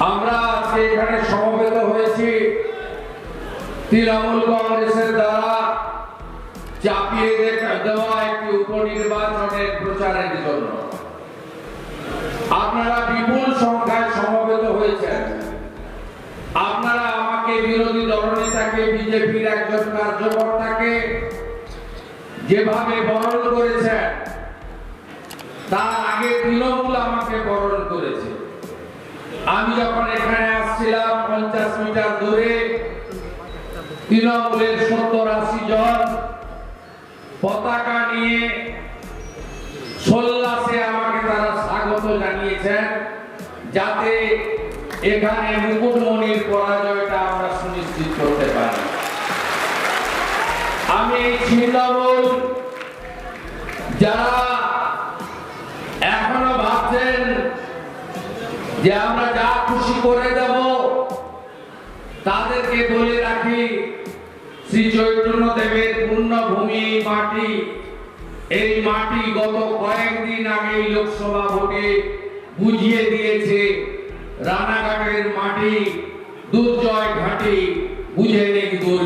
আমরা আজকে এখানে সমবেত হয়েছি তৃণমূল কংগ্রেসের দ্বারা চাপিয়ে দেওয়া একটি উপনির্বাচনের প্রচারের জন্য। আপনারা বিপুল সংখ্যায় সমবেত হয়েছেন। আপনারা আমাকে বিরোধী দলনেতাকে, বিজেপির একজন কার্যকর্তাকে যেভাবে বরণ করেছেন, তার আগে তৃণমূল আমাকে বরণ আমি যখন এখানে আসছিলাম, পঞ্চাশ মিটার দূরে, তৃণমূলের সত্তর আশি জন পতাকা নিয়ে সোল্লাসে আমাকে তারা স্বাগত জানিয়েছেন, যাতে এখানে মুকুটমণির পরাজয়টা আমরা সুনিশ্চিত করতে পারি। আমি ছিন্নমূল যারা এখনও ভাবছেন যে আমরা যা খুশি করে দেব, তাদেরকে বলে রাখি, শ্রী চৈতন্য দেবের পূর্ণভূমি মাটি। এই মাটি গত কয়েকদিন আগে লোকসভা ভোটে বুঝিয়ে দিয়েছে, রানাঘাটের মাটি, দুর্জয় ঘাটি, বুঝে নেই দুর্বৃত্ত